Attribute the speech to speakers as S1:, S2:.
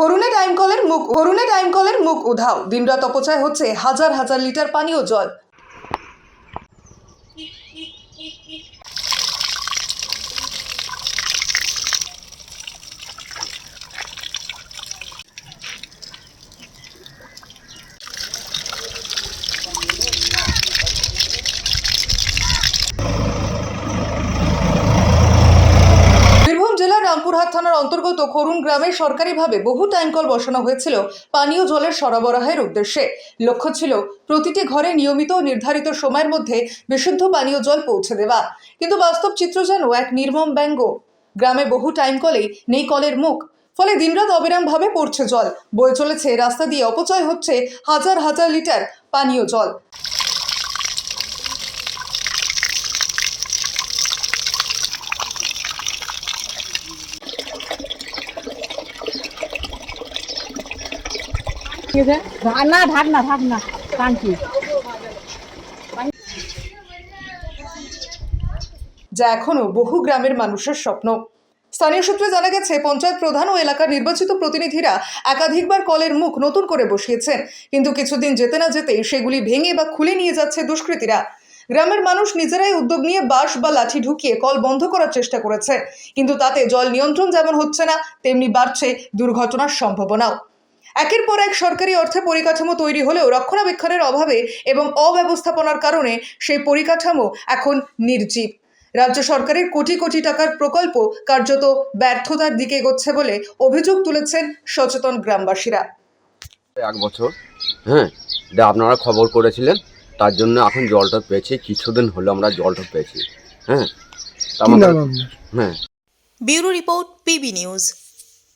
S1: হরুনে time কলের মুখ হরুনে time কলের মুখ উধাও। দিনরাত অপচয় হচ্ছে হাজার হাজার লিটার পানীয় জল। অন্তর্গত করুণ গ্রামে সরকারিভাবে বহু টাইম কল বসানো হয়েছিল পানীয় জলের সরবরাহের উদ্দেশ্যে। লক্ষ্য ছিল প্রতিটি ঘরে নিয়মিত নির্ধারিত সময়ের মধ্যে বিশুদ্ধ পানীয় জল পৌঁছে দেওয়া। কিন্তু বাস্তব চিত্র যেন এক নির্মম ব্যঙ্গ। গ্রামে বহু টাইম কলেই নেই কলের মুখ। ফলে দিনরাত অবিরামভাবে পড়ছে জল। বয়ে চলেছে রাস্তা দিয়ে অপচয় হচ্ছে হাজার হাজার লিটার পানীয় জল।
S2: না, ঢাক না, ঢাক
S1: যা এখনও বহু গ্রামের মানুষের স্বপ্ন। স্থানীয় সূত্রে জানা গেছে, পঞ্চায়েত প্রধান ও এলাকার নির্বাচিত প্রতিনিধিরা একাধিকবার কলের মুখ নতুন করে বসিয়েছেন। কিন্তু কিছুদিন যেতে না যেতেই সেগুলি ভেঙে বা খুলে নিয়ে যাচ্ছে দুষ্কৃতীরা। গ্রামের মানুষ নিজেরাই উদ্যোগ নিয়ে বাঁশ বা লাঠি ঢুকিয়ে কল বন্ধ করার চেষ্টা করেছে। কিন্তু তাতে জল নিয়ন্ত্রণ যেমন হচ্ছে না, তেমনি বাড়ছে দুর্ঘটনার সম্ভাবনাও। একের পর এক সরকারি অর্থে পরিকাঠামো তৈরি হলেও রক্ষণাবেক্ষণের অভাবে এবং অব্যবস্থাপনার কারণে সেই পরিকাঠামো এখন নির্জীব। রাজ্য সরকারের কোটি কোটি টাকার প্রকল্প কার্যত ব্যর্থতার দিকে এগোচ্ছে বলে অভিযোগ তুলেছেন সচেতন গ্রামবাসীরা।
S3: এক বছর হ্যাঁ দিয়ে আপনারা খবর করেছিলেন তার জন্য এখন জলটা পেয়েছি কিছুদিন হলো আমরা জলটা পেয়েছি হ্যাঁ।
S4: আপনার?
S3: হ্যাঁ।
S5: Bureau report PB news.